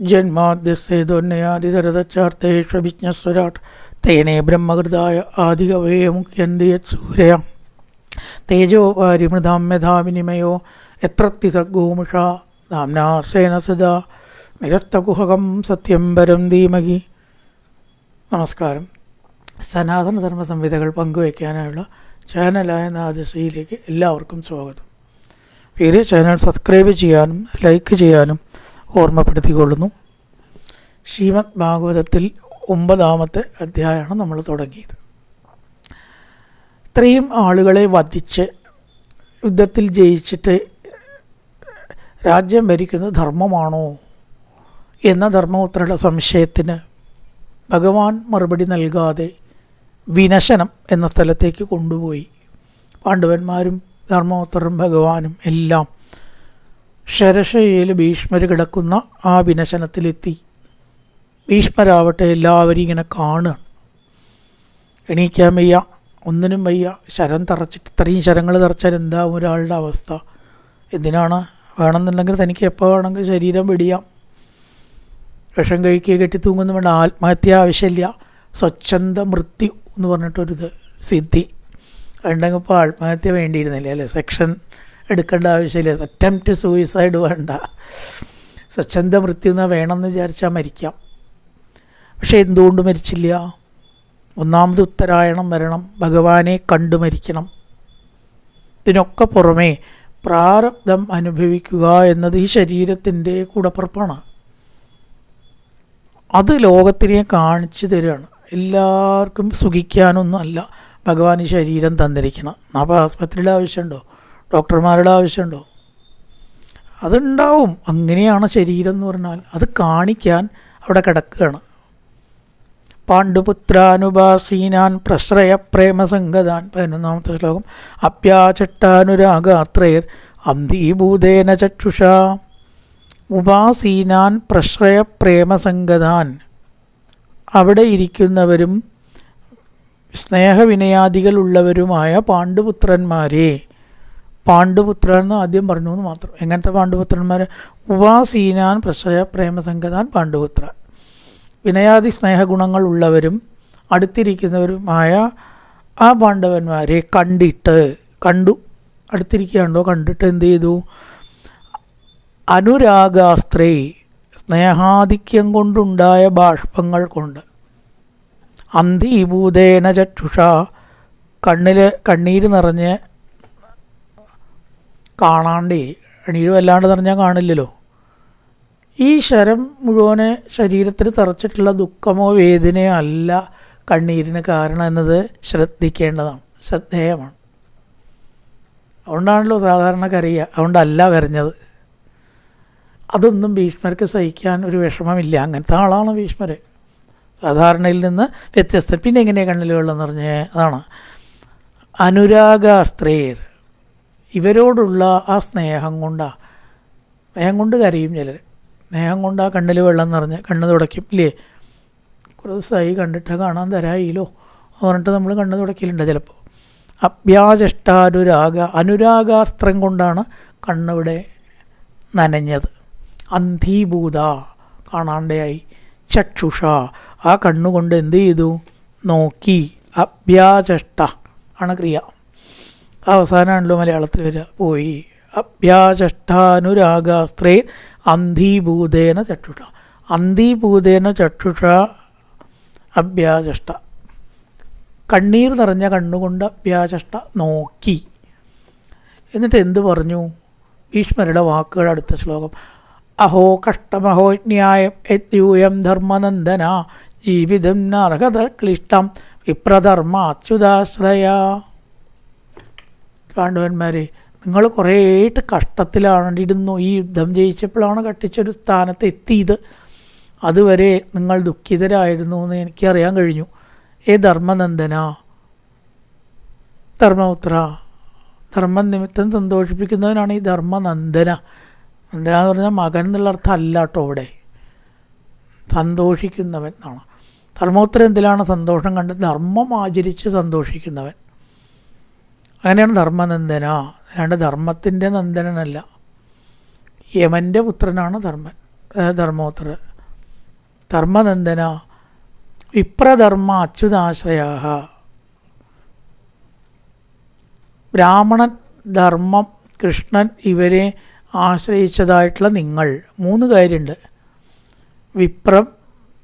ജന്മാദ്യസേതോന്നയാദിതരതച്ചാർത്തേഷ്വവിജ്ഞസ്വരാട്ട് തേനേ ബ്രഹ്മകൃതായ ആദികവേ മുഖ്യന്തിയത് സൂര്യ തേജോ വാരിമൃതാം എത്രത്തി എത്രത്തിസർഗോമുഷ. നാംനാസേന സദാ നിരസ്തകുഹകം സത്യം പരം ധീമകി നമസ്കാരം. സനാതനധർമ്മ സംവിധകൾ സംഹിതകൾ പങ്കുവയ്ക്കാനുള്ള ചാനലായ നാദശയിലേക്ക് എല്ലാവർക്കും സ്വാഗതം. പേര് ചാനൽ സബ്സ്ക്രൈബ് ചെയ്യാനും ലൈക്ക് ചെയ്യാനും ഓർമ്മപ്പെടുത്തിക്കൊള്ളുന്നു. ശ്രീമദ് ഭാഗവതത്തിൽ ഒമ്പതാമത്തെ അധ്യായമാണ് നമ്മൾ തുടങ്ങിയത്. ഇത്രയും ആളുകളെ വധിച്ച് യുദ്ധത്തിൽ ജയിച്ചിട്ട് രാജ്യം ഭരിക്കുന്നത് ധർമ്മമാണോ എന്ന ധർമ്മപുത്രയുടെ സംശയത്തിന് ഭഗവാൻ മറുപടി നൽകാതെ വിനശനം എന്ന സ്ഥലത്തേക്ക് കൊണ്ടുപോയി. പാണ്ഡവന്മാരും ധർമ്മപുത്രരും ഭഗവാനും എല്ലാം ശരശയിൽ ഭീഷ്മർ കിടക്കുന്ന ആ വിനശനത്തിലെത്തി. ഭീഷ്മരാവട്ടെ എല്ലാവരും ഇങ്ങനെ കാണുകയാണ് എണീക്കാൻ വയ്യ ഒന്നിനും വയ്യ. ശരം തറച്ചിട്ട് ഇത്രയും ശരങ്ങൾ തറച്ചാൽ എന്താവും ഒരാളുടെ അവസ്ഥ? എന്തിനാണ്? വേണമെന്നുണ്ടെങ്കിൽ തനിക്ക് എപ്പോൾ വേണമെങ്കിൽ ശരീരം വെടിയാം. വിഷം കഴിക്കുക കെട്ടി തൂങ്ങുന്ന വേണ്ട ആത്മഹത്യ ആവശ്യമില്ല. സ്വച്ഛന്ത മൃത്യു എന്ന് പറഞ്ഞിട്ടൊരിത് സിദ്ധി. ഉണ്ടെങ്കിൽ ഇപ്പോൾ ആത്മഹത്യ വേണ്ടിയിരുന്നില്ല അല്ലേ? സെക്ഷൻ എടുക്കേണ്ട ആവശ്യമില്ല. അറ്റംപ്റ്റ് സൂയിസൈഡ് വേണ്ട. സ്വച്ഛന്ത മൃത്യു എന്നാ വേണമെന്ന് വിചാരിച്ചാൽ മരിക്കാം. പക്ഷേ എന്തുകൊണ്ട് മരിച്ചില്ല? ഒന്നാമത് ഉത്തരായണം വരണം. ഭഗവാനെ കണ്ടു മരിക്കണം. ഇതിനൊക്കെ പുറമേ പ്രാരബ്ധം അനുഭവിക്കുക എന്നത് ഈ ശരീരത്തിന്റെ കൂടപ്പുറപ്പാണ്. അത് ലോകത്തിനെ കാണിച്ചു തരികയാണ് എല്ലാവർക്കും സുഖിക്കാനൊന്നും അല്ല ഭഗവാൻ ഈ ശരീരം തന്നിരിക്കണം. അപ്പോൾ ആസ്പത്രിയുടെ ആവശ്യമുണ്ടോ? ഡോക്ടർമാരുടെ ആവശ്യമുണ്ടോ? അതുണ്ടാവും. അങ്ങനെയാണ് ശരീരം എന്ന് പറഞ്ഞാൽ. അത് കാണിക്കാൻ അവിടെ കിടക്കുകയാണ്. പാണ്ഡുപുത്രാനുഭാസീനാൻ പ്രശ്രയ പ്രേമസംഗതാൻ പതിനൊന്നാമത്തെ ശ്ലോകം. അപ്യാചട്ടാനുരാഗാത്രയർ അന്തിഭൂതേന ചക്ഷുഷ. ഉപാസീനാൻ പ്രശ്രയ പ്രേമസംഗതാൻ അവിടെ ഇരിക്കുന്നവരും സ്നേഹവിനയാദികളുള്ളവരുമായ പാണ്ഡുപുത്രന്മാരെ പാണ്ഡുപുത്രൻ എന്ന് ആദ്യം പറഞ്ഞു എന്ന് മാത്രം. എങ്ങനത്തെ പാണ്ഡുപുത്രന്മാർ ഉപാസീനാൻ പ്രശ്രയ പ്രേമസംഗതാൻ പാണ്ഡുപുത്ര. വിനയാദി സ്നേഹഗുണങ്ങൾ ഉള്ളവരും അടുത്തിരിക്കുന്നവരുമായ ആ പാണ്ഡവന്മാരെ കണ്ടിട്ട് കണ്ടു. അടുത്തിരിക്കുകയാണോ കണ്ടിട്ട് എന്ത് ചെയ്തു? അനുരാഗാസ്ത്രേ സ്നേഹാധിക്യം കൊണ്ടുണ്ടായ ബാഷ്പങ്ങൾ കൊണ്ട്. അന്തിഭൂതേന ചക്ഷുഷ കണ്ണിൽ കണ്ണീര് നിറഞ്ഞ് കാണാണ്ടേ. കണ്ണീര് വല്ലാണ്ട് നിറഞ്ഞാൽ കാണില്ലല്ലോ. ഈ ശരം മുഴുവൻ ശരീരത്തിൽ തറച്ചിട്ടുള്ള ദുഃഖമോ വേദനയോ അല്ല കണ്ണീരിന് കാരണം എന്നത് ശ്രദ്ധിക്കേണ്ടതാണ്. ശ്രദ്ധേയമാണ്. അതുകൊണ്ടാണല്ലോ സാധാരണ കരയുക അതുകൊണ്ടല്ല കരഞ്ഞത്. അതൊന്നും ഭീഷ്മർക്ക് സഹിക്കാൻ ഒരു വിഷമമില്ല. അങ്ങനത്തെ ആളാണ് ഭീഷ്മർ സാധാരണയിൽ നിന്ന് വ്യത്യസ്തം. പിന്നെ എങ്ങനെയാണ് കണ്ണിൽ വെള്ളം നിറഞ്ഞ്? അതാണ്. അനുരാഗാസ്ത്രേർ. ഇവരോടുള്ള ആ സ്നേഹം കൊണ്ടാണ് സ്നേഹം കൊണ്ട് കരയും ചിലർ സ്നേഹം കൊണ്ട് കണ്ണിൽ വെള്ളം നിറഞ്ഞ് കണ്ണ് തുടയ്ക്കും. ഇല്ലേ? കുറേ ദിവസമായി കണ്ടിട്ട് കാണാൻ തരായില്ലോ പറഞ്ഞിട്ട് നമ്മൾ കണ്ണ് തുടയ്ക്കലുണ്ട് ചിലപ്പോൾ അഭ്യാചഷ്ടാനുരാഗ അനുരാഗാസ്ത്രം കൊണ്ടാണ് കണ്ണിവിടെ നനഞ്ഞത്. അന്ധീഭൂത കാണാണ്ടയായി. ചക്ഷുഷ ആ കണ്ണുകൊണ്ട് എന്ത് ചെയ്തു? നോക്കി. അഭ്യാചഷ്ട ആണ് ക്രിയ. അവസാനമാണല്ലോ മലയാളത്തിൽ വരിക. പോയി. അഭ്യാചഷ്ടാനുരാഗാസ്ത്രേ അന്ധീഭൂതേന ചക്ഷുഷ. അന്ധീഭൂതേന ചക്ഷുഷ അഭ്യാചഷ്ട കണ്ണീർ നിറഞ്ഞ കണ്ണുകൊണ്ട് അഭ്യാചഷ്ട നോക്കി. എന്നിട്ട് എന്ത് പറഞ്ഞു? ഭീഷ്മരുടെ വാക്കുകൾ അടുത്ത ശ്ലോകം. അഹോ കഷ്ടമഹോ ന്യായം യൂയം ധർമ്മനന്ദന ജീവിതം നർഹത ക്ലിഷ്ടം വിപ്രധർമ്മ അച്യുതാശ്രയ പാണ്ഡവന്മാരെ നിങ്ങൾ കുറേയായിട്ട് കഷ്ടത്തിലാണ്ടിരുന്നു ഈ യുദ്ധം ജയിച്ചപ്പോഴാണ് കട്ടിച്ചൊരു സ്ഥാനത്ത് എത്തിയത്. അതുവരെ നിങ്ങൾ ദുഃഖിതരായിരുന്നു എന്ന് എനിക്കറിയാൻ കഴിഞ്ഞു. ഏ ധർമ്മനന്ദന ധർമ്മപുത്ര ധർമ്മം നിമിത്തം സന്തോഷിപ്പിക്കുന്നവനാണ് ഈ ധർമ്മനന്ദന. നന്ദന എന്ന് പറഞ്ഞാൽ മകൻ എന്നുള്ള അർത്ഥം അല്ല കേട്ടോ ഇവിടെ സന്തോഷിക്കുന്നവൻ എന്നാണ്. ധർമ്മപുത്ര എന്തിലാണ് സന്തോഷം കണ്ട് ധർമ്മം ആചരിച്ച് സന്തോഷിക്കുന്നവൻ. അങ്ങനെയാണ് ധർമ്മനന്ദന. അല്ലാണ്ട് ധർമ്മത്തിന്റെ നന്ദനനല്ല. യമന്റെ പുത്രനാണ് ധർമ്മൻ ധർമ്മോത്തർ ധർമ്മനന്ദന. വിപ്രധർമ്മ അച്യുതാശ്രയ ബ്രാഹ്മണൻ ധർമ്മം കൃഷ്ണൻ ഇവരെ ആശ്രയിച്ചതായിട്ടുള്ള നിങ്ങൾ. മൂന്ന് കാര്യമുണ്ട്. വിപ്രം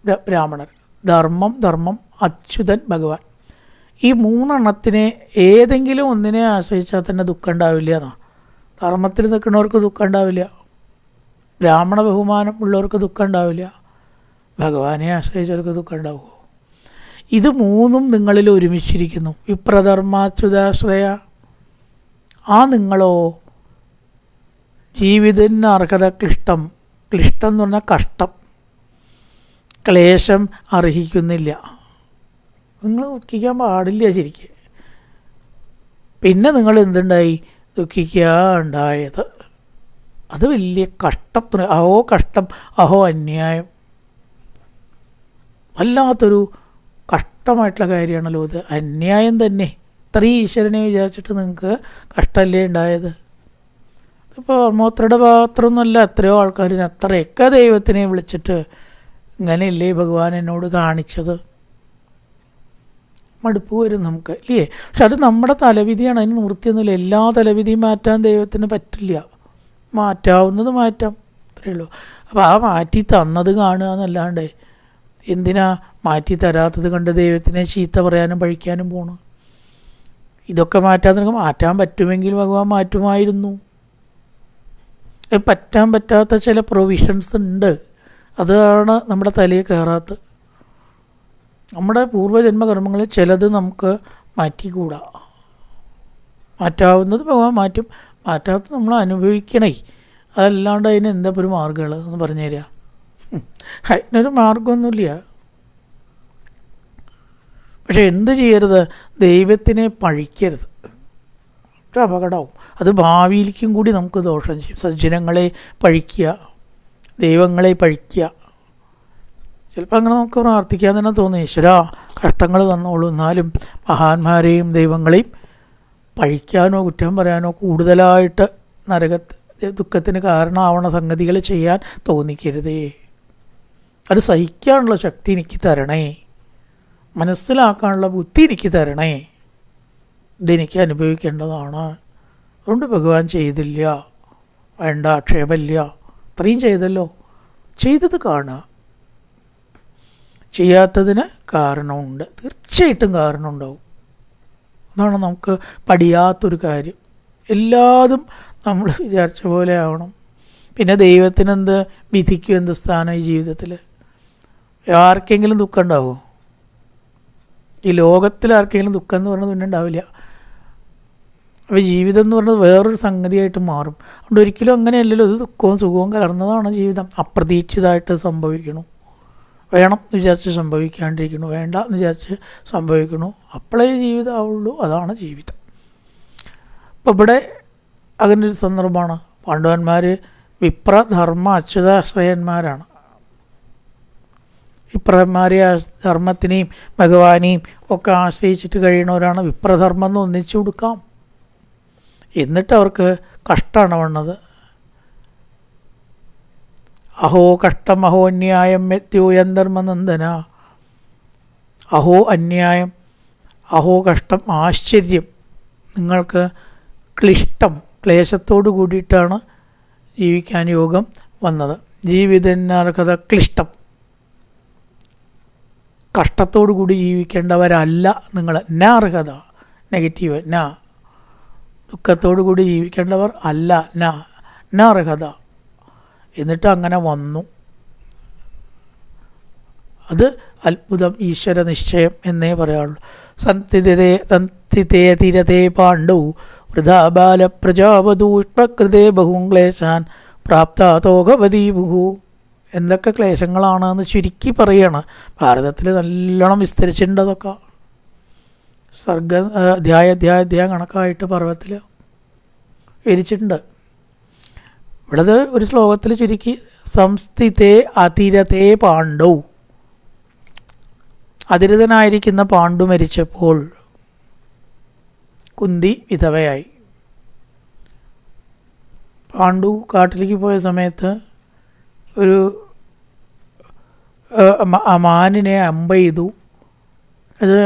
ബ്രാഹ്മണർ ധർമ്മം ധർമ്മം അച്യുതൻ ഭഗവാൻ. ഈ മൂന്നെണ്ണത്തിനെ ഏതെങ്കിലും ഒന്നിനെ ആശ്രയിച്ചാൽ തന്നെ ദുഃഖം ഉണ്ടാവില്ല എന്നാ. ധർമ്മത്തിൽ നിൽക്കുന്നവർക്ക് ദുഃഖം ഉണ്ടാവില്ല ബ്രാഹ്മണ ബഹുമാനം ഉള്ളവർക്ക് ദുഃഖം ഉണ്ടാവില്ല ഭഗവാനെ ആശ്രയിച്ചവർക്ക് ദുഃഖം ഉണ്ടാവുമോ ഇത് മൂന്നും നിങ്ങളിൽ ഒരുമിച്ചിരിക്കുന്നു. വിപ്രധർമാച്യുതാശ്രയ. ആ നിങ്ങളോ ജീവിതത്തിന് അർഹത ക്ലിഷ്ടം ക്ലിഷ്ടം എന്ന് പറഞ്ഞാൽ കഷ്ടം. ക്ലേശം അർഹിക്കുന്നില്ല. നിങ്ങൾ ദുഃഖിക്കാൻ പാടില്ല ശരിക്കും. പിന്നെ നിങ്ങൾ എന്തുണ്ടായി? ദുഃഖിക്കുക ഉണ്ടായത് അത് വലിയ കഷ്ടത്തിന് അഹോ കഷ്ടം അഹോ അന്യായം. വല്ലാത്തൊരു കഷ്ടമായിട്ടുള്ള കാര്യമാണല്ലോ ഇത്. അന്യായം തന്നെ. ഇത്രയും ഈശ്വരനെ വിചാരിച്ചിട്ട് നിങ്ങൾക്ക് കഷ്ടമല്ലേ ഉണ്ടായത്? ഇപ്പോൾ ഓർമ്മോത്രയുടെ പാത്രമൊന്നുമല്ല എത്രയോ ആൾക്കാർ അത്രയൊക്കെ ദൈവത്തിനെ വിളിച്ചിട്ട് ഇങ്ങനെയല്ലേ ഭഗവാൻ എന്നോട് കാണിച്ചത്? മടുപ്പ് വരും നമുക്ക് ഇല്ലേ? പക്ഷെ അത് നമ്മുടെ തലവിധിയാണ് അതിന് നിവൃത്തിയൊന്നുമില്ല. എല്ലാ തലവിധിയും മാറ്റാൻ ദൈവത്തിന് പറ്റില്ല. മാറ്റാവുന്നത് മാറ്റാം. അത്രയേ ഉള്ളൂ. അപ്പോൾ ആ മാറ്റി തന്നത് കാണുക എന്നല്ലാണ്ട് എന്തിനാ മാറ്റി തരാത്തത് കണ്ട് ദൈവത്തിനെ ചീത്ത പറയാനും പഴിക്കാനും പോണു? ഇതൊക്കെ മാറ്റാതെ മാറ്റാൻ പറ്റുമെങ്കിൽ ഭഗവാൻ മാറ്റുമായിരുന്നു. പറ്റാൻ പറ്റാത്ത ചില പ്രൊവിഷൻസ് ഉണ്ട്. അതാണ് നമ്മുടെ തലയിൽ കയറാത്തത്. നമ്മുടെ പൂർവജന്മകർമ്മങ്ങളിൽ ചിലത് നമുക്ക് മാറ്റിക്കൂടാ. മാറ്റാവുന്നത് ഭഗവാൻ മാറ്റും. മാറ്റാത്ത നമ്മൾ അനുഭവിക്കണേ. അതല്ലാണ്ട് അതിന് എന്താ ഒരു മാർഗങ്ങൾ എന്ന് പറഞ്ഞു തരിക അതിനൊരു മാർഗമൊന്നുമില്ല പക്ഷെ എന്ത് ചെയ്യരുത്? ദൈവത്തിനെ പഴിക്കരുത്. അപകടവും. അത് ഭാവിയിലേക്കും കൂടി നമുക്ക് ദോഷം ചെയ്യും. സജ്ജനങ്ങളെ പഴിക്കുക ദൈവങ്ങളെ പഴിക്കുക. ചിലപ്പോൾ അങ്ങനെ നമുക്ക് പ്രാർത്ഥിക്കാൻ തന്നെ തോന്നും ഈശ്വര കഷ്ടങ്ങൾ തന്നോളൂ എന്നാലും മഹാന്മാരെയും ദൈവങ്ങളെയും പഴിക്കാനോ കുറ്റം പറയാനോ കൂടുതലായിട്ട് നരക ദുഃഖത്തിന് കാരണമാവണ സംഗതികൾ ചെയ്യാൻ തോന്നിക്കരുതേ. അത് സഹിക്കാനുള്ള ശക്തി എനിക്ക് തരണേ. മനസ്സിലാക്കാനുള്ള ബുദ്ധി എനിക്ക് തരണേ. ഇതെനിക്ക് അനുഭവിക്കേണ്ടതാണ്. അതുകൊണ്ട് ഭഗവാൻ ചെയ്തില്ല. വേണ്ട ക്ഷേമമില്ല അത്രയും ചെയ്തല്ലോ. ചെയ്തത് കാണുക. ചെയ്യാത്തതിന് കാരണമുണ്ട്. തീർച്ചയായിട്ടും കാരണമുണ്ടാവും. അതാണ് നമുക്ക് പഠിയാത്തൊരു കാര്യം. എല്ലാതും നമ്മൾ വിചാരിച്ച പോലെ ആവണം. പിന്നെ ദൈവത്തിനെന്ത് വിധിക്കും എന്ത് സ്ഥാനം ഈ ജീവിതത്തിൽ ആർക്കെങ്കിലും ദുഃഖം ഉണ്ടാവുമോ ഈ ലോകത്തിൽ ആർക്കെങ്കിലും ദുഃഖം എന്ന് പറയുന്നത് പിന്നെ ഉണ്ടാവില്ല. അപ്പോൾ ജീവിതം എന്ന് പറയുന്നത് വേറൊരു സംഗതിയായിട്ട് മാറും. അതുകൊണ്ട് ഒരിക്കലും അങ്ങനെയല്ലല്ലോ. ഇത് ദുഃഖവും സുഖവും കലർന്നതാണ് ജീവിതം. അപ്രതീക്ഷിതമായിട്ട് സംഭവിക്കണു. വേണം എന്ന് വിചാരിച്ച് സംഭവിക്കാണ്ടിരിക്കണു വേണ്ട എന്ന് വിചാരിച്ച് സംഭവിക്കണു അപ്പോഴേ ജീവിതമാവുള്ളൂ അതാണ് ജീവിതം. അപ്പോൾ ഇവിടെ അങ്ങനെ ഒരു സന്ദർഭമാണ് പാണ്ഡവന്മാർ വിപ്രധർമ്മ അച്യുതാശ്രയന്മാരാണ്. വിപ്രന്മാരെ ധർമ്മത്തിനെയും ഭഗവാനെയും ഒക്കെ ആശ്രയിച്ചിട്ട് കഴിയണവരാണ് വിപ്രധർമ്മം എന്ന് ഒന്നിച്ചു കൊടുക്കാം. എന്നിട്ട് അവർക്ക് കഷ്ടമാണ് വന്നത്. അഹോ കഷ്ടം അഹോ അന്യായം മെത്യോയന്തർമ്മനന്ദന അഹോ അന്യായം അഹോ കഷ്ടം ആശ്ചര്യം. നിങ്ങൾക്ക് ക്ലിഷ്ടം ക്ലേശത്തോടു കൂടിയിട്ടാണ് ജീവിക്കാൻ യോഗം വന്നത്. ജീവിതന്നർഹത ക്ലിഷ്ടം. കഷ്ടത്തോടു കൂടി ജീവിക്കേണ്ടവരല്ല നിങ്ങൾ. ന നെഗറ്റീവ് ന. ദുഃഖത്തോടു കൂടി ജീവിക്കേണ്ടവർ അല്ല ന. ന എന്നിട്ട് അങ്ങനെ വന്നു. അത് അത്ഭുതം ഈശ്വര നിശ്ചയം എന്നേ പറയാനുള്ളൂ സന്തിതേ സന്തിതേ തിരതേ പാണ്ഡു പ്രജാപതൂഷ്മകൃതേ ബഹും ക്ലേശാൻ പ്രാപ്താതോകവതീ ബുഹു. എന്തൊക്കെ ക്ലേശങ്ങളാണെന്ന് ചുരുക്കി പറയാണ്. ഭാരതത്തിൽ നല്ലോണം വിസ്തരിച്ചിട്ടുണ്ട് അതൊക്കെ. സർഗ അധ്യായ അധ്യായ അധ്യായം കണക്കായിട്ട് പർവത്തിൽ വിരിച്ചിട്ടുണ്ട് ഇവിടത് ഒരു ശ്ലോകത്തിൽ ചുരുക്കി സംസ്ഥിതേ അതിരതേ പാണ്ഡു. അതിരതനായിരിക്കുന്ന പാണ്ഡു മരിച്ചപ്പോൾ കുന്തി വിധവയായി. പാണ്ഡു കാട്ടിലേക്ക് പോയ സമയത്ത് ഒരു മാനിനെ അമ്പ ചെയ്തു അത്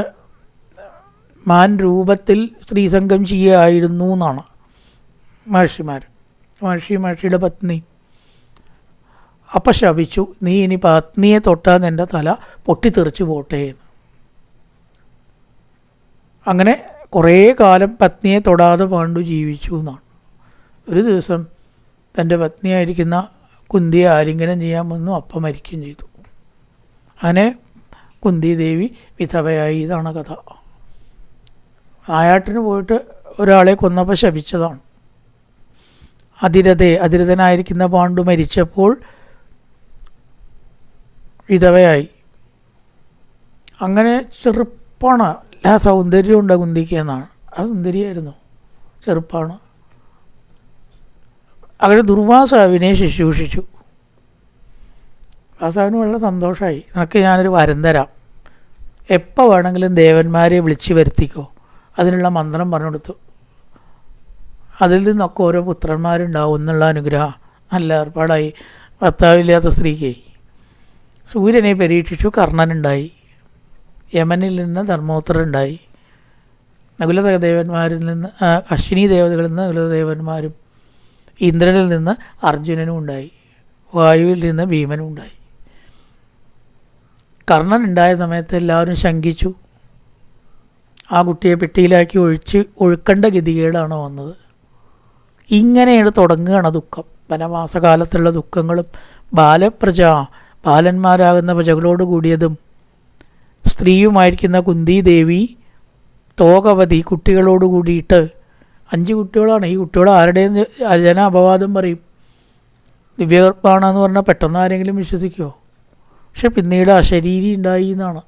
മാൻ രൂപത്തിൽ സ്ത്രീസംഘം ചെയ്യുകയായിരുന്നു എന്നാണ് മഹർഷിമാർ മഹർഷി മഹർഷിയുടെ പത്നി. അപ്പം ശപിച്ചു നീ ഇനി പത്നിയെ തൊട്ടാൽ നിന്റെ തല പൊട്ടിത്തെറിച്ച് പോട്ടെ എന്ന്. അങ്ങനെ കുറേ കാലം പത്നിയെ തൊടാതെ പാണ്ഡു ജീവിച്ചു എന്നാണ്. ഒരു ദിവസം തന്റെ പത്നിയായിരിക്കുന്ന കുന്തിയെ ആലിംഗനം ചെയ്യാൻ വന്നു അപ്പം മരിക്കുകയും ചെയ്തു. അങ്ങനെ കുന്തി ദേവി വിധവയായി ഇതാണ് കഥ. നായാട്ടിന് പോയിട്ട് ഒരാളെ കൊന്നപ്പോൾ ശപിച്ചതാണ്. അതിരതെ അതിരതനായിരിക്കുന്ന പാണ്ഡു മരിച്ചപ്പോൾ വിധവയായി അങ്ങനെ ചെറുപ്പാണ്. എല്ലാ സൗന്ദര്യവും ഉണ്ട് കുന്തിക്ക് എന്നാണ്. ആ സുന്ദരിയായിരുന്നു ചെറുപ്പാണ്. അങ്ങനെ ദുർവാസാവിനെ ശുശ്രൂഷിച്ചു. വാസാവിന് വളരെ സന്തോഷമായി നിനക്ക് ഞാനൊരു വരം തരാം. എപ്പോൾ വേണമെങ്കിലും ദേവന്മാരെ വിളിച്ച് വരുത്തിക്കോ. അതിനുള്ള മന്ത്രം പറഞ്ഞു കൊടുത്തു അതിൽ നിന്നൊക്കെ ഓരോ പുത്രന്മാരുണ്ടാവും എന്നുള്ള അനുഗ്രഹം. നല്ല ഏർപ്പാടായി. ഭർത്താവില്ലാത്ത സ്ത്രീക്ക്. സൂര്യനെ പരീക്ഷിച്ചു കർണനുണ്ടായി. യമനിൽ നിന്ന് ധർമ്മോത്തരുണ്ടായി നകുല ദേവന്മാരിൽ നിന്ന് അശ്വിനി ദേവതകളിൽ നിന്ന് നകുലദേവന്മാരും ഇന്ദ്രനിൽ നിന്ന് അർജുനനും ഉണ്ടായി. വായുവിൽ നിന്ന് ഭീമനും ഉണ്ടായി. കർണൻ ഉണ്ടായ സമയത്ത് എല്ലാവരും ശങ്കിച്ചു. ആ കുട്ടിയെ പെട്ടിയിലാക്കി ഒഴിച്ച് ഒഴുക്കേണ്ട ഗതികേടാണ് വന്നത്. ഇങ്ങനെയാണ് തുടങ്ങുകയാണ് ദുഃഖം. വനവാസകാലത്തുള്ള ദുഃഖങ്ങളും ബാലപ്രജ ബാലന്മാരാകുന്ന പ്രജകളോട് കൂടിയതും സ്ത്രീയുമായിരിക്കുന്ന കുന്തി ദേവി തോകവതി കുട്ടികളോട് കൂടിയിട്ട് അഞ്ച് കുട്ടികളാണ്. ഈ കുട്ടികൾ ആരുടെയും ജന അപവാദം പറയും? ദിവ്യകർപ്പാണെന്ന് പറഞ്ഞാൽ പെട്ടെന്ന് ആരെങ്കിലും വിശ്വസിക്കുമോ പക്ഷെ പിന്നീട് അശരീരി ഉണ്ടായി എന്നാണ്.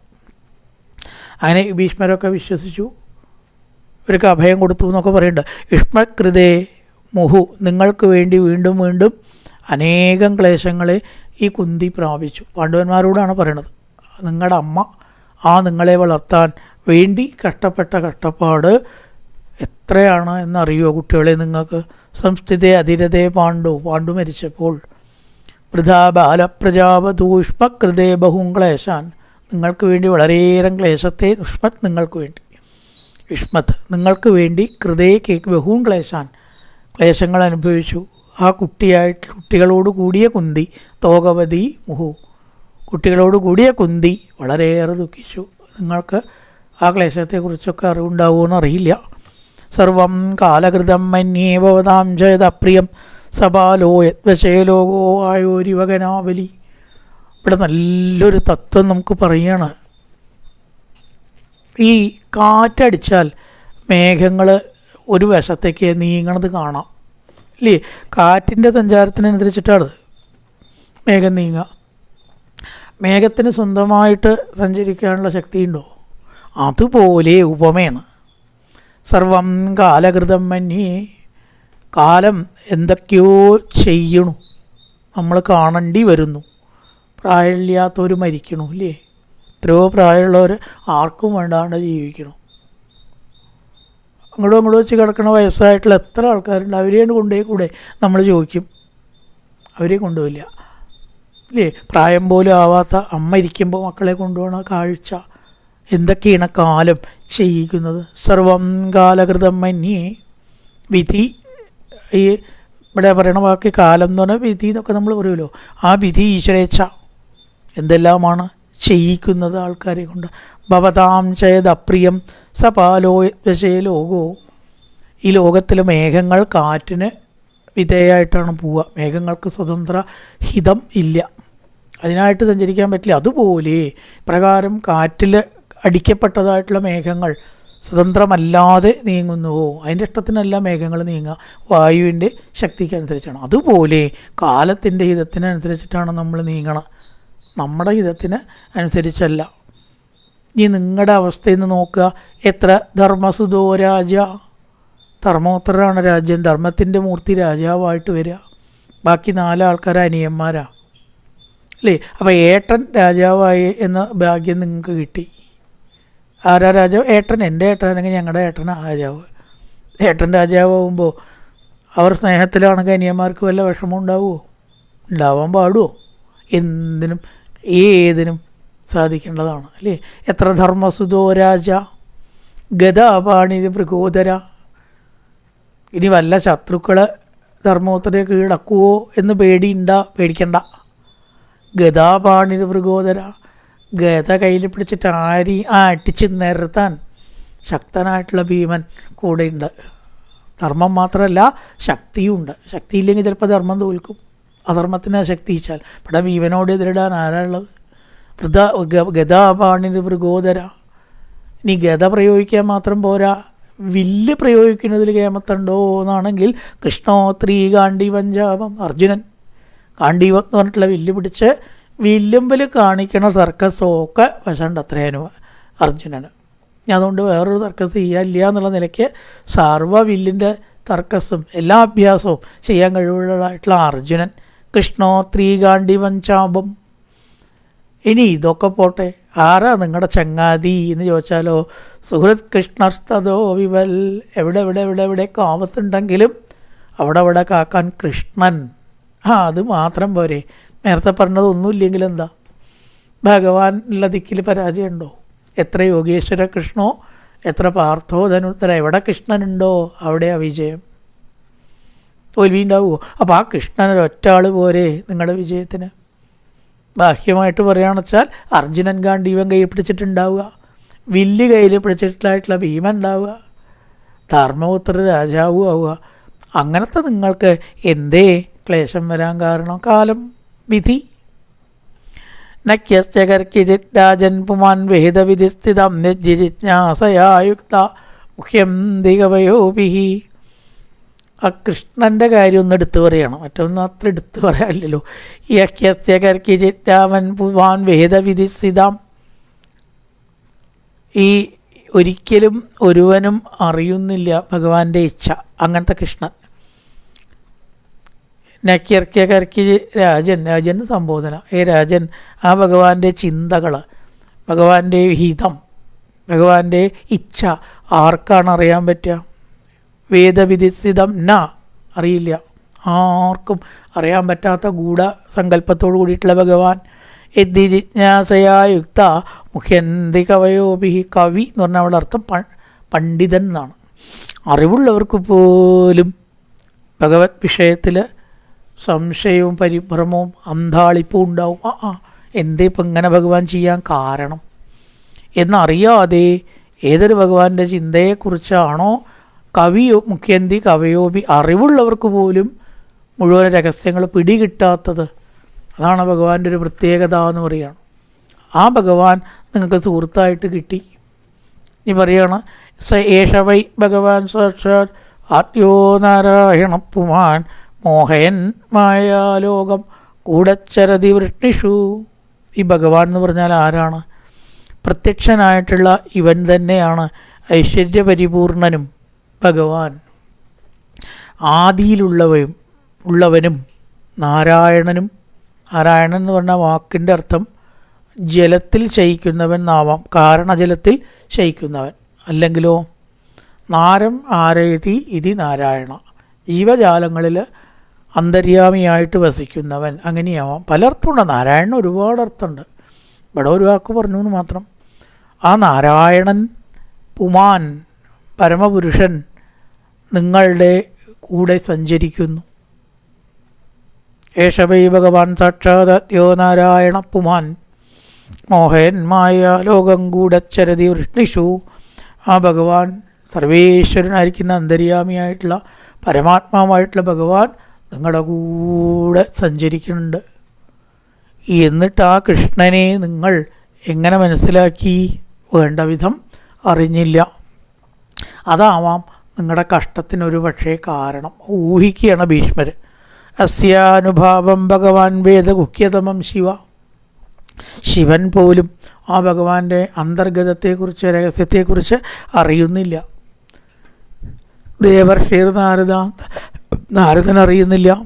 അങ്ങനെ ഭീഷ്മരൊക്കെ വിശ്വസിച്ചു. ഇവർക്ക് അഭയം കൊടുത്തു എന്നൊക്കെ പറയുന്നുണ്ട്. യുഷ്മകൃതേ മുഹു നിങ്ങൾക്ക് വേണ്ടി വീണ്ടും വീണ്ടും അനേകം ക്ലേശങ്ങളെ ഈ കുന്തി പ്രാപിച്ചു. പാണ്ഡവന്മാരോടാണ് പറയണത് നിങ്ങളുടെ അമ്മ ആ നിങ്ങളെ വളർത്താൻ വേണ്ടി കഷ്ടപ്പെട്ട കഷ്ടപ്പാട് എത്രയാണ് എന്നറിയോ കുട്ടികളെ നിങ്ങൾക്ക്? സംസ്ഥിതേ അതിരതേ പാണ്ഡു പാണ്ഡു മരിച്ചപ്പോൾ വൃഥാ ബാലപ്രജാപതൂഷ്മകൃതേ ബഹും ക്ലേശാൻ നിങ്ങൾക്ക് വേണ്ടി വളരെയേറെ ക്ലേശത്തെ ഉഷ്മത് നിങ്ങൾക്ക് വേണ്ടി യുഷ്മത് നിങ്ങൾക്ക് വേണ്ടി കൃതേ കേക്ക് ബഹും ക്ലേശാൻ ക്ലേശങ്ങൾ അനുഭവിച്ചു ആ കുട്ടിയായിട്ട് കുട്ടികളോട് കൂടിയ കുന്തി തോകവതി മുഹു. കുട്ടികളോട് കൂടിയ കുന്തി വളരെയേറെ ദുഃഖിച്ചു. നിങ്ങൾക്ക് ആ ക്ലേശത്തെക്കുറിച്ചൊക്കെ അറിവുണ്ടാവുമെന്ന് അറിയില്ല സർവം കാലകൃതം മന്യേ ഭവതാം ജയതപ്രിയം സബാലോ യത്വശേലോകോ ആയോരിവകനാവലി. ഇവിടെ നല്ലൊരു തത്വം നമുക്ക് പറയാണ്. ഈ കാറ്റടിച്ചാൽ മേഘങ്ങൾ ഒരു വശത്തേക്ക് നീങ്ങണത് കാണാം. ഇല്ലേ? കാറ്റിന്റെ സഞ്ചാരത്തിനനുസരിച്ചിട്ടാണ് മേഘം നീങ്ങുക. മേഘത്തിന് സ്വന്തമായിട്ട് സഞ്ചരിക്കാനുള്ള ശക്തിയുണ്ടോ? അതുപോലെ ഉപമയാണ്. സർവം കാലകൃതം മന്യേ കാലം എന്തൊക്കെയോ ചെയ്യണു. നമ്മൾ കാണേണ്ടി വരുന്നു. പ്രായമില്ലാത്തവർ മരിക്കണു ഇല്ലേ? എത്രയോ പ്രായമുള്ളവർ ആർക്കും വേണ്ടാണ്ട് ജീവിക്കണം. അങ്ങോട്ടും അങ്ങോട്ടും വെച്ച് കിടക്കണ വയസ്സായിട്ടുള്ള എത്ര ആൾക്കാരുണ്ട് അവരെയാണ് കൊണ്ടുപോയി കൂടെ നമ്മൾ ചോദിക്കും. അവരെ കൊണ്ടുപോയില്ല ഇല്ലേ? പ്രായം പോലും ആവാത്ത അമ്മ ഇരിക്കുമ്പോൾ മക്കളെ കൊണ്ടുപോകണ കാഴ്ച. എന്തൊക്കെയാണ് കാലം ചെയ്യിക്കുന്നത്? സർവം കാലകൃതം മന്യേ. വിധി ഈ ഇവിടെ പറയണ വാക്ക് കാലം എന്ന് പറഞ്ഞാൽ വിധി എന്നൊക്കെ നമ്മൾ പറയുമല്ലോ. ആ വിധി ഈശ്വരേച്ഛ. എന്തെല്ലാമാണ്? ചെയ്യിക്കുന്നത് ആൾക്കാരെ കൊണ്ട്. ഭവതാം ചേതപ്രിയം സപാലോ വശേ ലോകോ. ഈ ലോകത്തിലെ മേഘങ്ങൾ കാറ്റിന് വിധേയമായിട്ടാണ് പോവുക. മേഘങ്ങൾക്ക് സ്വതന്ത്ര ഹിതം ഇല്ല. അതിനായിട്ട് സഞ്ചരിക്കാൻ പറ്റില്ല. അതുപോലെ പ്രകാരം കാറ്റിൽ അടിക്കപ്പെട്ടതായിട്ടുള്ള മേഘങ്ങൾ സ്വതന്ത്രമല്ലാതെ നീങ്ങുന്നുവോ? അതിന്റെ ഇഷ്ടത്തിനല്ല മേഘങ്ങൾ നീങ്ങുക. വായുവിന്റെ ശക്തിക്കനുസരിച്ചാണ് അതുപോലെ കാലത്തിന്റെ ഹിതത്തിനനുസരിച്ചിട്ടാണ് നമ്മൾ നീങ്ങണം. നമ്മുടെ ഹിതത്തിന് അനുസരിച്ചല്ല. ഇനി നിങ്ങളുടെ അവസ്ഥയിൽ നിന്ന് നോക്കുക. എത്ര ധർമ്മസുതോ രാജ? ധർമ്മോത്തരാണ് രാജ്യം. ധർമ്മത്തിന്റെ മൂർത്തി രാജാവായിട്ട് വരിക. ബാക്കി നാലാൾക്കാർ അനിയന്മാരാ. അല്ലേ? അപ്പോൾ ഏട്ടൻ രാജാവായി എന്ന ഭാഗ്യം നിങ്ങൾക്ക് കിട്ടി. ആരാ രാജാവ്? ഏട്ടൻ. എന്റെ ഏട്ടനാണെങ്കിൽ ഞങ്ങളുടെ ഏട്ടനാ രാജാവ്. ഏട്ടൻ രാജാവാകുമ്പോൾ അവർ സ്നേഹത്തിലാണെങ്കിൽ അനിയന്മാർക്ക് വല്ല വിഷമം ഉണ്ടാവുമോ ഉണ്ടാവാൻ പാടുമോ എന്തിനും ഏതിനും സാധിക്കേണ്ടതാണ് അല്ലേ? എത്ര ധർമ്മസുതോ രാജ ഗതാപാണി പ്രകോദര. ഇനി വല്ല ശത്രുക്കൾ ധർമ്മോത്തരെ കീഴടക്കുവോ എന്ന് പേടിയുണ്ട പേടിക്കണ്ട. ഗതാപാണി പ്രകോദര ഗത കയ്യിൽ പിടിച്ചിട്ട് ആരി അടിച്ച് നിരത്താൻ ശക്തനായിട്ടുള്ള ഭീമൻ കൂടെയുണ്ട്. ധർമ്മം മാത്രമല്ല ശക്തിയുണ്ട്. ശക്തിയില്ലെങ്കിൽ ചിലപ്പോൾ ധർമ്മം തോൽക്കും. അധർമ്മത്തിന് ശക്തിച്ചാൽ ഇവിടെ ഭീമനോട് എതിരിടാൻ ആരാളുള്ളത് വൃത ഗതാപാണിന് മൃഗോദര ഇനി ഗത പ്രയോഗിക്കാൻ മാത്രം പോരാ. വില്ല് പ്രയോഗിക്കുന്നതിൽ കേമത്തുണ്ടോ എന്നാണെങ്കിൽ കൃഷ്ണോ ത്രീ കാണ്ടി പഞ്ചാപം അർജുനൻ. കാണ്ടീവം എന്ന് പറഞ്ഞിട്ടുള്ള വില്ല് പിടിച്ച് വില്ലുമ്പിൽ കാണിക്കണ സർക്കസൊക്കെ വശണ്ട് അത്രേനു അർജുനന്. അതുകൊണ്ട് വേറൊരു തർക്കസ് ചെയ്യാനില്ല എന്നുള്ള നിലയ്ക്ക് സർവ വില്ലിന്റെ തർക്കസും എല്ലാ അഭ്യാസവും ചെയ്യാൻ കഴിവുള്ളതായിട്ടുള്ള അർജുനൻ. കൃഷ്ണോ ത്രീകാണ്ടി വഞ്ചാമ്പം. ഇനി ഇതൊക്കെ പോട്ടെ. ആരാ നിങ്ങളുടെ ചങ്ങാതി എന്ന് ചോദിച്ചാലോ സുഹൃത് കൃഷ്ണസ്തോ വിവൽ. എവിടെ എവിടെ എവിടെ എവിടെയൊക്കെ ആപത്തുണ്ടെങ്കിലും അവിടെ അവിടെ കാക്കാൻ കൃഷ്ണൻ. ആ അത് മാത്രം പോരെ. നേരത്തെ പറഞ്ഞത് ഒന്നുമില്ലെങ്കിൽ എന്താ? ഭഗവാൻ ഉള്ള ദിക്കിൽ പരാജയമുണ്ടോ? എത്ര യോഗേശ്വര കൃഷ്ണോ എത്ര പാർത്ഥോ ധനുത്തര എവിടെ കൃഷ്ണനുണ്ടോ? അവിടെയാ വിജയം. തോൽവി ഉണ്ടാവുമോ അപ്പോൾ ആ കൃഷ്ണൻ ഒരൊറ്റാൾ പോരെ നിങ്ങളുടെ വിജയത്തിന്. ബാഹ്യമായിട്ട് പറയുകയാണെന്ന് വെച്ചാൽ അർജുനൻ ഗാന്ധീവൻ കയ്യിൽ പിടിച്ചിട്ടുണ്ടാവുക. വില്ല് കയ്യിൽ പിടിച്ചിട്ടായിട്ടുള്ള ഭീമൻ ഉണ്ടാവുക. ധർമ്മപുത്ര രാജാവും ആവുക. അങ്ങനത്തെ നിങ്ങൾക്ക് എന്തേ ക്ലേശം വരാൻ കാരണം? കാലം വിധി. നക്യസ്യകർക്കിജിത് രാജൻ പുമാൻ വേദവിധിസ്ഥിതം നിജിജിജ്ഞാസയായുക്ത മുഖ്യം ദിഗവയോപിഹി ആ കൃഷ്ണന്റെ കാര്യം ഒന്ന് എടുത്തു പറയണം. മറ്റൊന്നും അത്ര എടുത്തു പറയാനില്ലല്ലോ. ഈ യക്യസ്യകർക്കിജിത് രാമൻ പുമാൻ വേദവിധിസ്ഥിതം ഈ ഒരിക്കലും ഒരുവനും അറിയുന്നില്ല ഭഗവാന്റെ ഇച്ഛ അങ്ങനത്തെ കൃഷ്ണൻ. നക്കിയർക്കിയകർക്കി രാജൻ രാജൻ സംബോധന. ഏ രാജൻ ആ ഭഗവാന്റെ ചിന്തകൾ ഭഗവാന്റെ ഹിതം ഭഗവാന്റെ ഇച്ഛ ആർക്കാണ് അറിയാൻ പറ്റുക? വേദവിധിസ്ഥിതം ന. അറിയില്ല. ആർക്കും അറിയാൻ പറ്റാത്ത ഗൂഢ സങ്കല്പത്തോടു കൂടിയിട്ടുള്ള ഭഗവാൻ. എദ്ദി ജിജ്ഞാസയായുക്ത മുഖ്യന്തി കവയോപി കവി എന്ന് പറഞ്ഞാൽ അവിടെ അർത്ഥം പണ്ഡിതൻ എന്നാണ്. അറിവുള്ളവർക്ക് പോലും ഭഗവത് വിഷയത്തിൽ സംശയവും പരിഭ്രമവും അന്താളിപ്പും ഉണ്ടാവും. ആ ആ എന്തേ ഇപ്പം ഇങ്ങനെ ഭഗവാൻ ചെയ്യാൻ കാരണം? എന്നറിയാതെ ഏതൊരു ഭഗവാന്റെ ചിന്തയെക്കുറിച്ചാണോ കവിയോ മുഖ്യന്തി കവയോപി അറിവുള്ളവർക്ക് പോലും മുഴുവൻ രഹസ്യങ്ങൾ പിടികിട്ടാത്തത് അതാണ് ഭഗവാന്റെ ഒരു പ്രത്യേകത എന്ന് പറയുകയാണ്. ആ ഭഗവാൻ നിങ്ങൾക്ക് സുഹൃത്തായിട്ട് കിട്ടി. ഇനി പറയാണ് സ ഏഷ ഭഗവാൻ സാക്ഷാൽ ആത്യോ നാരായണ പുമാൻ മോഹയൻ മായാലോകം കൂടച്ചരതി വൃഷ്ണിഷു. ഈ ഭഗവാൻ എന്ന് പറഞ്ഞാൽ ആരാണ്? പ്രത്യക്ഷനായിട്ടുള്ള ഇവൻ തന്നെയാണ് ഐശ്വര്യപരിപൂർണനും. ഭഗവാൻ ആദിയിലുള്ളവയും ഉള്ളവനും നാരായണനും നാരായണൻ എന്ന് പറഞ്ഞ വാക്കിന്റെ അർത്ഥം ജലത്തിൽ ശയിക്കുന്നവൻ നാവാം കാരണജലത്തിൽ ശയിക്കുന്നവൻ. അല്ലെങ്കിലോ നാരം ആരയതി ഇതി നാരായണ. ജീവജാലങ്ങളിൽ അന്തര്യാമിയായിട്ട് വസിക്കുന്നവൻ അങ്ങനെയാവാം. പലർത്തുണ്ട് നാരായണൻ ഒരുപാട് അർത്ഥമുണ്ട്. ഇവിടെ ഒരു വാക്ക് പറഞ്ഞു എന്ന് മാത്രം. ആ നാരായണൻ പുമാൻ പരമപുരുഷൻ നിങ്ങളുടെ കൂടെ സഞ്ചരിക്കുന്നു. ഏഷവൈ ഭഗവാൻ സാക്ഷാത്യോ നാരായണ പുമാൻ. മോഹന്മായ മായ ലോകം കൂടച്ചരതി വൃഷ്ണിഷു. ആ ഭഗവാൻ സർവേശ്വരനായിരിക്കുന്ന അന്തര്യാമിയായിട്ടുള്ള പരമാത്മാവായിട്ടുള്ള ഭഗവാൻ നിങ്ങളുടെ കൂടെ സഞ്ചരിക്കുന്നുണ്ട്. എന്നിട്ട് ആ കൃഷ്ണനെ നിങ്ങൾ എങ്ങനെ മനസ്സിലാക്കി? വേണ്ട വിധം അറിഞ്ഞില്ല. അതാവാം നിങ്ങളുടെ കഷ്ടത്തിനൊരു പക്ഷേ കാരണം. ഊഹിക്കുകയാണ് ഭീഷ്മർ അസ്യാനുഭാവം ഭഗവാൻ വേദഗുഹ്യതമം ശിവ. ശിവൻ പോലും ആ ഭഗവാന്റെ അന്തർഗതത്തെക്കുറിച്ച് രഹസ്യത്തെക്കുറിച്ച് അറിയുന്നില്ല. ദേവർഷീർ നാരദ നാരദൻ അറിയുന്നില്ല.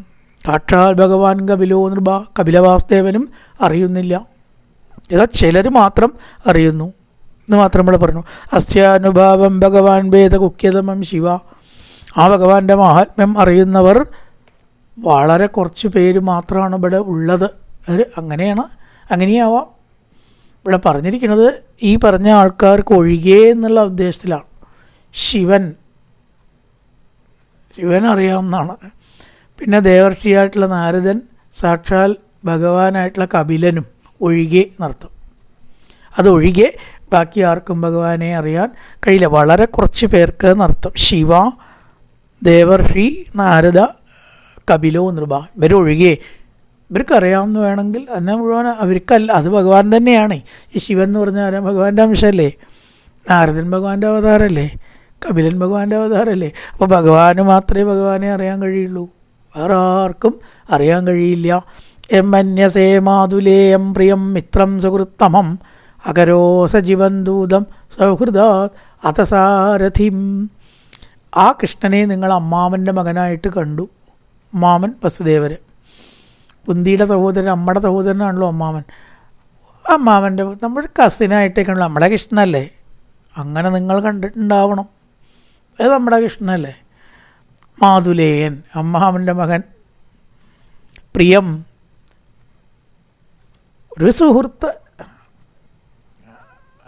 സാക്ഷാൽ ഭഗവാൻ കപിലോ നിർബ കപിലവാസുദേവനും അറിയുന്നില്ല. ഇതാ ചിലർ മാത്രം അറിയുന്നു. എന്ന് മാത്രം നമ്മൾ പറഞ്ഞു. അസ്യാനുഭാവം ഭഗവാൻ വേദകുഖ്യതമം ശിവ. ആ ഭഗവാന്റെ മഹാത്മ്യം അറിയുന്നവർ വളരെ കുറച്ച് പേര് മാത്രമാണ് ഇവിടെ ഉള്ളത്. അങ്ങനെയാണ് അങ്ങനെയാവാം. ഇവിടെ പറഞ്ഞിരിക്കുന്നത് ഈ പറഞ്ഞ ആൾക്കാർക്ക് ഒഴികെ എന്നുള്ള ഉദ്ദേശത്തിലാണ്. ശിവൻ. ശിവൻ അറിയാവുന്നതാണ്. പിന്നെ ദേവർഷിയായിട്ടുള്ള നാരദൻ സാക്ഷാൽ ഭഗവാനായിട്ടുള്ള കപിലനും ഒഴികെ എന്നർത്ഥം. അതൊഴികെ ബാക്കി ആർക്കും ഭഗവാനെ അറിയാൻ കഴിയില്ല. വളരെ കുറച്ച് പേർക്ക് എന്നർത്ഥം ശിവ ദേവർഷി നാരദ കപിലോ നൃപ. ഇവരൊഴികെ ഇവർക്ക് അറിയാമെന്ന് വേണമെങ്കിൽ എന്നെ മുഴുവൻ അവർക്കല്ല. അത് ഭഗവാൻ തന്നെയാണ്. ഈ ശിവൻ എന്ന് പറഞ്ഞാൽ ആരാ? ഭഗവാന്റെ അംശമല്ലേ? നാരദൻ ഭഗവാന്റെ അവതാരമല്ലേ കപിലൻ ഭഗവാന്റെ അവതാരമല്ലേ അപ്പോൾ ഭഗവാന് മാത്രമേ ഭഗവാനെ അറിയാൻ കഴിയുള്ളൂ. വേറെ ആർക്കും അറിയാൻ കഴിയില്ല. എം അന്യസേ മാതുലേയം പ്രിയം മിത്രം സുഹൃത്തമം. അകരോ സജീവൻ ദൂതം സൗഹൃദ അതസാരഥിം ആ കൃഷ്ണനെ നിങ്ങൾ അമ്മാവന്റെ മകനായിട്ട് കണ്ടു അമ്മാമൻ വസുദേവര്. കുന്തിയുടെ സഹോദരൻ അമ്മയുടെ സഹോദരനാണല്ലോ അമ്മാമൻ അമ്മാവന്റെ നമ്മുടെ കസിനായിട്ടേക്കാണല്ലോ നമ്മുടെ കൃഷ്ണനല്ലേ അങ്ങനെ നിങ്ങൾ കണ്ടിട്ടുണ്ടാവണം. അത് നമ്മുടെ കൃഷ്ണനല്ലേ മാതുലേയൻ അമ്മാവന്റെ മകൻ. പ്രിയം ഒരു സുഹൃത്ത്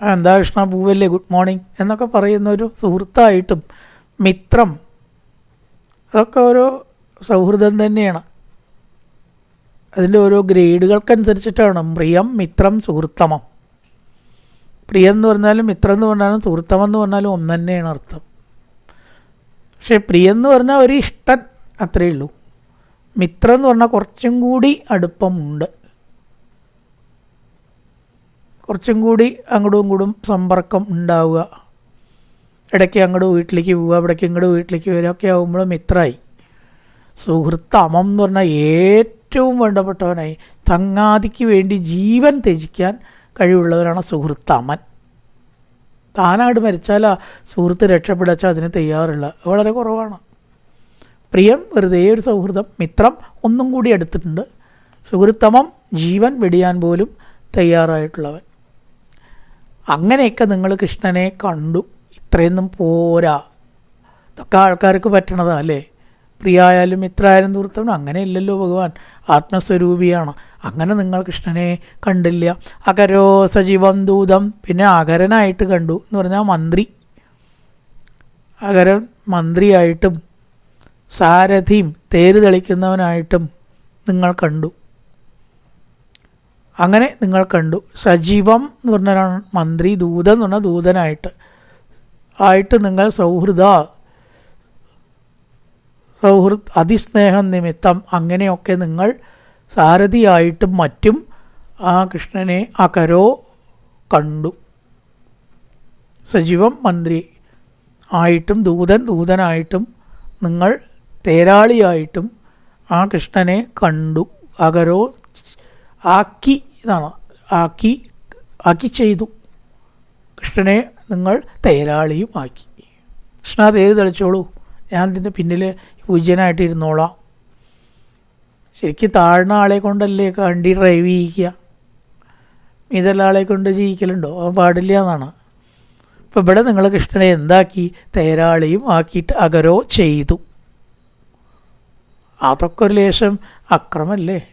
എന്താ കൃഷ്ണ പൂവല്ലേ ഗുഡ് മോർണിംഗ് എന്നൊക്കെ പറയുന്ന ഒരു സുഹൃത്തായിട്ടും മിത്രം. അതൊക്കെ ഓരോ സൗഹൃദം തന്നെയാണ്. അതിന്റെ ഓരോ ഗ്രേഡുകൾക്കനുസരിച്ചിട്ടാണ് പ്രിയം മിത്രം സുഹൃത്തമം. പ്രിയം എന്ന് പറഞ്ഞാലും മിത്രം എന്ന് പറഞ്ഞാലും സുഹൃത്തമം എന്ന് പറഞ്ഞാലും ഒന്ന് തന്നെയാണ് അർത്ഥം. പക്ഷേ പ്രിയം എന്ന് പറഞ്ഞാൽ ഒരു ഇഷ്ടൻ അത്രയേ ഉള്ളൂ. മിത്രം എന്ന് പറഞ്ഞാൽ കുറച്ചും കൂടി അടുപ്പമുണ്ട്. കുറച്ചും കൂടി അങ്ങോട്ടും ഇങ്ങോട്ടും സമ്പർക്കം ഉണ്ടാവുക. ഇടയ്ക്ക് അങ്ങോട്ട് വീട്ടിലേക്ക് പോവുക ഇവിടേക്ക് ഇങ്ങോട്ട് വീട്ടിലേക്ക് വരിക ഒക്കെ ആകുമ്പോൾ മിത്രമായി സുഹൃത്തമം എന്ന് പറഞ്ഞാൽ ഏറ്റവും വേണ്ടപ്പെട്ടവനായി. തങ്ങാതിക്ക് വേണ്ടി ജീവൻ ത്യജിക്കാൻ കഴിവുള്ളവരാണ് സുഹൃത്തമൻ താനായിട്ട് മരിച്ചാലാ സുഹൃത്ത് രക്ഷപ്പെടച്ചാൽ അതിന് തയ്യാറുള്ള. വളരെ കുറവാണ്. പ്രിയം വെറുതെ ഒരു സൗഹൃദം മിത്രം ഒന്നും കൂടി എടുത്തിട്ടുണ്ട്. സുഹൃത്തമം ജീവൻ വെടിയാൻ പോലും തയ്യാറായിട്ടുള്ളവൻ. അങ്ങനെയൊക്കെ നിങ്ങൾ കൃഷ്ണനെ കണ്ടു. ഇത്രയൊന്നും പോരാ. ഇതൊക്കെ ആൾക്കാർക്ക് പറ്റണതാ അല്ലേ? പ്രിയായാലും മിത്രായാലും ദൂരത്തവനും അങ്ങനെയല്ലല്ലോ ഭഗവാൻ. ആത്മസ്വരൂപിയാണ്. അങ്ങനെ നിങ്ങൾ കൃഷ്ണനെ കണ്ടില്ല. അകരോ സജീവം ദൂതം. പിന്നെ അകരനായിട്ട് കണ്ടു എന്ന് പറഞ്ഞാൽ മന്ത്രി. അകരൻ മന്ത്രിയായിട്ടും സാരഥിയും തേര് തെളിക്കുന്നവനായിട്ടും നിങ്ങൾ കണ്ടു. അങ്ങനെ നിങ്ങൾ കണ്ടു. സജീവം എന്ന് പറഞ്ഞാലാണ് മന്ത്രി ദൂതൻ എന്ന് പറഞ്ഞാൽ ദൂതനായിട്ട്. ആയിട്ട് നിങ്ങൾ സൗഹൃദ സൗഹൃദ അതിസ്നേഹം നിമിത്തം അങ്ങനെയൊക്കെ നിങ്ങൾ സാരഥിയായിട്ടും മറ്റും ആ കൃഷ്ണനെ അകരോ കണ്ടു. സജീവം മന്ത്രി ആയിട്ടും ദൂതൻ ദൂതനായിട്ടും നിങ്ങൾ തേരാളിയായിട്ടും ആ കൃഷ്ണനെ കണ്ടു. അകരോ ആക്കി ഇതാണ് ആക്കി ആക്കി ചെയ്തു. കൃഷ്ണനെ നിങ്ങൾ തേരാളിയും ആക്കി. കൃഷ്ണ തേര് തെളിച്ചോളൂ. ഞാൻ ഇതിന്റെ പിന്നിൽ പൂജ്യനായിട്ട് ഇരുന്നോളാം. ശരിക്കും താഴ്ന്ന ആളെ കൊണ്ടല്ലേ കണ്ടി ഡ്രൈവ് ചെയ്യിക്കുക മീതല്ല ആളെ കൊണ്ട് ജീവിക്കലുണ്ടോ? അവൻ പാടില്ല എന്നാണ്. അപ്പോൾ ഇവിടെ നിങ്ങൾ കൃഷ്ണനെ എന്താക്കി? തേരാളിയും ആക്കിയിട്ട് അകരോ ചെയ്തു. അതൊക്കെ ഒരു ലേശം അക്രമല്ലേ?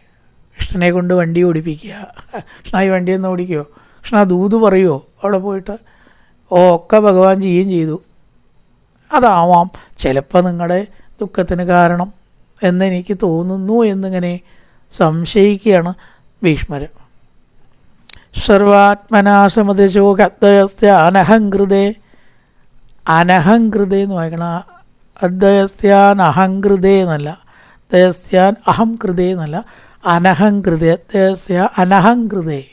കൃഷ്ണനെ കൊണ്ട് വണ്ടി ഓടിപ്പിക്കുക. കൃഷ്ണ ഈ വണ്ടി ഒന്ന് ഓടിക്കുമോ കൃഷ്ണ ദൂത് പറയുമോ അവിടെ പോയിട്ട് ഒക്കെ ഭഗവാൻ ചെയ്യുകയും ചെയ്തു. അതാവാം. ചിലപ്പോൾ നിങ്ങളുടെ ദുഃഖത്തിന് കാരണം എന്നെനിക്ക് തോന്നുന്നു എന്നിങ്ങനെ സംശയിക്കുകയാണ് ഭീഷ്മർ സർവാത്മനാസമതിശോകദ്വയസ്യ അനഹംകൃതേ അനഹംകൃതേ എന്ന് വായിക്കണം. അദ്വയസ്യാൻ അഹംകൃതേ എന്നല്ല. ദയസ്യാൻ അഹംകൃതേ എന്നല്ല. അനഹംകൃതേ അനഹങ്കൃതേ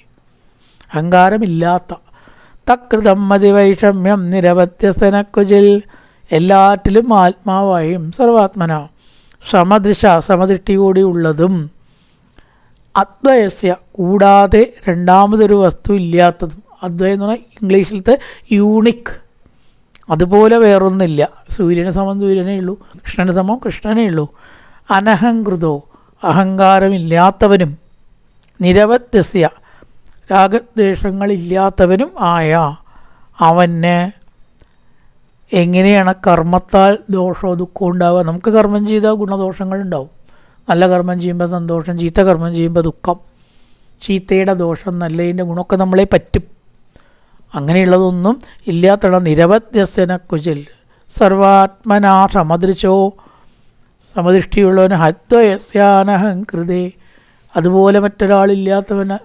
അഹങ്കാരമില്ലാത്ത തകൃതം മതിവൈഷമ്യം നിരവധ്യസനക്കുചിൽ എല്ലാറ്റിലും ആത്മാവായും സർവാത്മന. സമദൃശ സമദൃഷ്ടി ഉള്ളതും അദ്വയസ്യ കൂടാതെ രണ്ടാമതൊരു വസ്തു ഇല്ലാത്തതും. അദ്വയം എന്ന് പറഞ്ഞാൽ ഇംഗ്ലീഷിലത്തെ യൂണിക്. അതുപോലെ വേറൊന്നില്ല. സൂര്യന് സമം സൂര്യനേ ഉള്ളൂ കൃഷ്ണന് സമം കൃഷ്ണനേ ഉള്ളൂ. അനഹങ്കൃതോ അഹങ്കാരമില്ലാത്തവനും നിരവധ്യസ്യ രാഗദ്വേഷങ്ങളില്ലാത്തവനും ആയ അവന് എങ്ങനെയാണ് കർമ്മത്താൽ ദോഷമോ ദുഃഖമോ ഉണ്ടാവുക നമുക്ക് കർമ്മം ചെയ്താൽ ഗുണദോഷങ്ങളുണ്ടാവും. നല്ല കർമ്മം ചെയ്യുമ്പോൾ സന്തോഷം ചീത്ത കർമ്മം ചെയ്യുമ്പോൾ ദുഃഖം. ചീത്തയുടെ ദോഷം നല്ലതിന്റെ ഗുണമൊക്കെ നമ്മളെ പറ്റും. അങ്ങനെയുള്ളതൊന്നും ഇല്ലാത്തട നിരവധ്യസന കുചിൽ സർവാത്മനാ സമദൃശോ സമദൃഷ്ടിയുള്ളവന് ഹദ്വയസ്യാനഹംകൃതേ അതുപോലെ മറ്റൊരാളില്ലാത്തവന്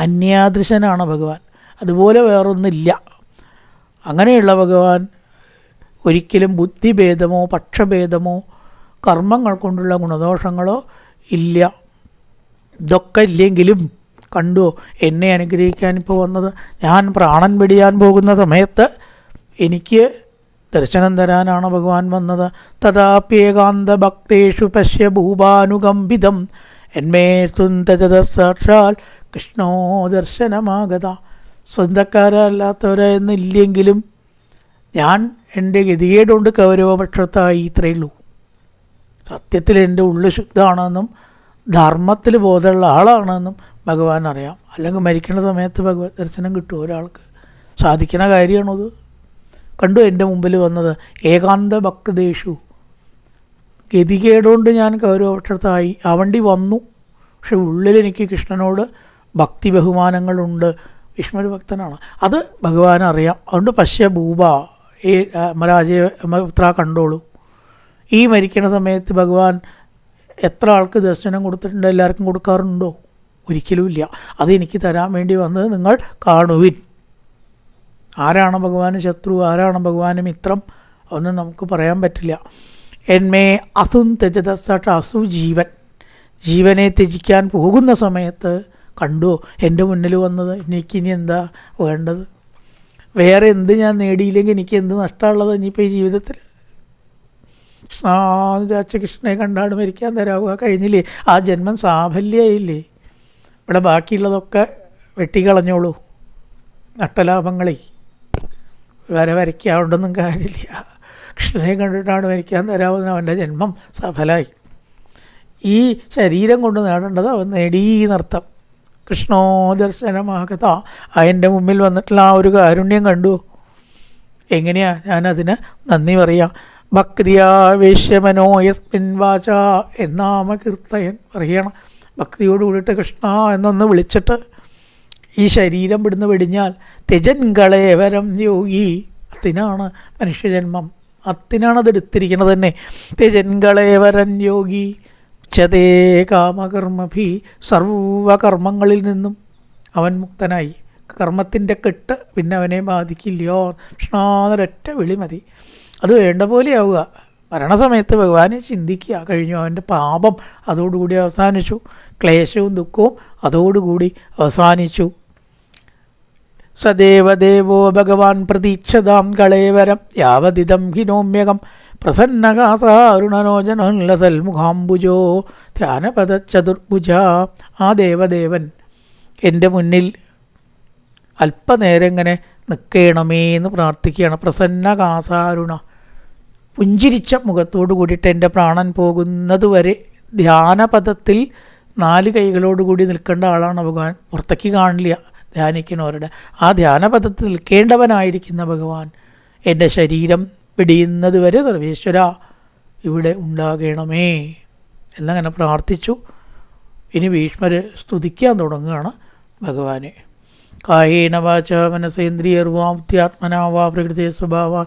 അന്യാദൃശനാണ് ഭഗവാൻ. അതുപോലെ വേറൊന്നില്ല. അങ്ങനെയുള്ള ഭഗവാൻ ഒരിക്കലും ബുദ്ധിഭേദമോ പക്ഷഭേദമോ കർമ്മങ്ങൾ കൊണ്ടുള്ള ഗുണദോഷങ്ങളോ ഇല്ല. ഇതൊക്കെ ഇല്ലെങ്കിലും കണ്ടു എന്നെ അനുഗ്രഹിക്കാൻ ഇപ്പോൾ വന്നത്? ഞാൻ പ്രാണൻ വെടിയാൻ പോകുന്ന സമയത്ത് എനിക്ക് ദർശനം തരാനാണ് ഭഗവാൻ വന്നത്. തഥാപ്യേകാന്ത ഭക്തേഷു പശ്യ ഭൂപാനുകമ്പിതം. എന്മേ സുന്ദജത സാക്ഷാൽ കൃഷ്ണോ ദർശനമാഗത. സ്വന്തക്കാരല്ലാത്തവരെന്നില്ലെങ്കിലും ഞാൻ എന്റെ ഗതികേടുകൊണ്ട് കൗരവപക്ഷത്തായി ഇത്രയേ ഉള്ളൂ. സത്യത്തിൽ എന്റെ ഉള്ളു ശുദ്ധമാണെന്നും ധർമ്മത്തിൽ ബോധമുള്ള ആളാണെന്നും ഭഗവാൻ അറിയാം അല്ലെങ്കിൽ മരിക്കുന്ന സമയത്ത് ഭഗവത് ദർശനം കിട്ടും ഒരാൾക്ക്. സാധിക്കുന്ന കാര്യമാണത്. കണ്ടു എന്റെ മുമ്പിൽ വന്നത് ഏകാന്ത ഭക്തദേശു ഗതികേടുകൊണ്ട് ഞാൻ കൗരവപക്ഷത്തായി. അവണ്ടി വന്നു. പക്ഷെ ഉള്ളിൽ എനിക്ക് കൃഷ്ണനോട് ഭക്തി ബഹുമാനങ്ങളുണ്ട്. വിഷ്ണു ഭക്തനാണ്. അത് ഭഗവാൻ അറിയാം. അതുകൊണ്ട് പശ്യ ഭൂപ ഈ മരാജയ പുത്ര കണ്ടോളൂ. ഈ മരിക്കണ സമയത്ത് ഭഗവാൻ എത്ര ആൾക്ക് ദർശനം കൊടുത്തിട്ടുണ്ട്? എല്ലാവർക്കും കൊടുക്കാറുണ്ടോ? ഒരിക്കലുമില്ല. അതെനിക്ക് തരാൻ വേണ്ടി വന്നത് നിങ്ങൾ കാണുവിൻ. ആരാണ് ഭഗവാന് ശത്രു ആരാണ് ഭഗവാന് മിത്രം? ഒന്നും നമുക്ക് പറയാൻ പറ്റില്ല. എന്മേ അസും ത്യജത സട്ട അസു ജീവൻ. ജീവനെ ത്യജിക്കാൻ പോകുന്ന സമയത്ത് കണ്ടു എന്റെ മുന്നിൽ വന്നത് എനിക്കിനി എന്താ വേണ്ടത്? വേറെ എന്ത് ഞാൻ നേടിയില്ലെങ്കിൽ എനിക്ക് എന്ത് നഷ്ടമുള്ളത് ഇനിയിപ്പോൾ ഈ ജീവിതത്തിൽ? കൃഷ്ണാച്ച കൃഷ്ണനെ കണ്ടാണ് മരിക്കാൻ തരാവുക. കഴിഞ്ഞില്ലേ? ആ ജന്മം സാഫല്യമായില്ലേ? ഇവിടെ ബാക്കിയുള്ളതൊക്കെ വെട്ടിക്കളഞ്ഞോളൂ. നട്ടലാഭങ്ങളെ വര വരയ്ക്കാവുണ്ടെന്നും കാര്യമില്ല. കൃഷ്ണനെ കണ്ടിട്ടാണ് വരയ്ക്കാൻ തരാവുന്ന അവന്റെ ജന്മം സഫലമായി. ഈ ശരീരം കൊണ്ട് നേടേണ്ടത് അവൻ നേടീന്നർത്ഥം കൃഷ്ണോ ദർശനമാകത അതിന്റെ മുമ്പിൽ വന്നിട്ടുള്ള ആ ഒരു കാരുണ്യം കണ്ടു. എങ്ങനെയാ? ഞാനതിന് നന്ദി പറയാം. ഭക്തിയാവേശ്യമനോ യസ്മിൻ വാച. എന്നാമ കീർത്തയൻ പറയണം. ഭക്തിയോട് കൂടിയിട്ട് കൃഷ്ണ എന്നൊന്ന് വിളിച്ചിട്ട് ഈ ശരീരം വിടുന്ന് വെടിഞ്ഞാൽ തെജൻകളേവരം യോഗി. അതിനാണ് മനുഷ്യജന്മം. അത്തിനാണ് അത് എടുത്തിരിക്കുന്നത് തന്നെ. തെജൻകളേവരൻ യോഗി. ഉച്ചതേ കാമകർമ്മഭി സർവകർമ്മങ്ങളിൽ നിന്നും അവൻ മുക്തനായി. കർമ്മത്തിന്റെ കെട്ട് പിന്നെ അവനെ ബാധിക്കില്ലയോ കൃഷ്ണാന്നൊരൊറ്റ വിളി മതി. അത് വേണ്ട പോലെയാവുക മരണസമയത്ത് ഭഗവാനെ ചിന്തിക്കുക. കഴിഞ്ഞു അവന്റെ പാപം അതോടുകൂടി അവസാനിച്ചു. ക്ലേശവും ദുഃഖവും അതോടുകൂടി അവസാനിച്ചു. സദേവദേവോ ഭഗവാൻ പ്രതീക്ഷതാം കളേവരം യാവതിദം ഹിനോമ്യകം പ്രസന്നകാസാരുണനോജനോല്ലസൽമുഖാംബുജോ ധ്യാനപദചതുർഭുജ. ആ ദേവദേവൻ എന്റെ മുന്നിൽ അല്പനേരം ഇങ്ങനെ നിൽക്കണമേ എന്ന് പ്രാർത്ഥിക്കുകയാണ്. പ്രസന്നകാസാരുണ പുഞ്ചിരിച്ച മുഖത്തോടു കൂടിയിട്ട് എന്റെ പ്രാണൻ പോകുന്നതുവരെ ധ്യാനപഥത്തിൽ നാല് കൈകളോടുകൂടി നിൽക്കേണ്ട ആളാണ് ഭഗവാൻ. പുറത്തേക്ക് കാണില്ല ധ്യാനിക്കുന്നവരുടെ. ആ ധ്യാനപഥത്തിൽ നിൽക്കേണ്ടവനായിരിക്കുന്ന ഭഗവാൻ എന്റെ ശരീരം വെടിയുന്നത് വരെ സർവേശ്വര ഇവിടെ ഉണ്ടാകണമേ എന്നങ്ങനെ പ്രാർത്ഥിച്ചു. ഇനി ഭീഷ്മര് സ്തുതിക്കാൻ തുടങ്ങുകയാണ് ഭഗവാനെ. കായേന വാച മനസേന്ദ്രിയർവാ ബുദ്ധിയാത്മനാവാ പ്രകൃതി സ്വഭാവാ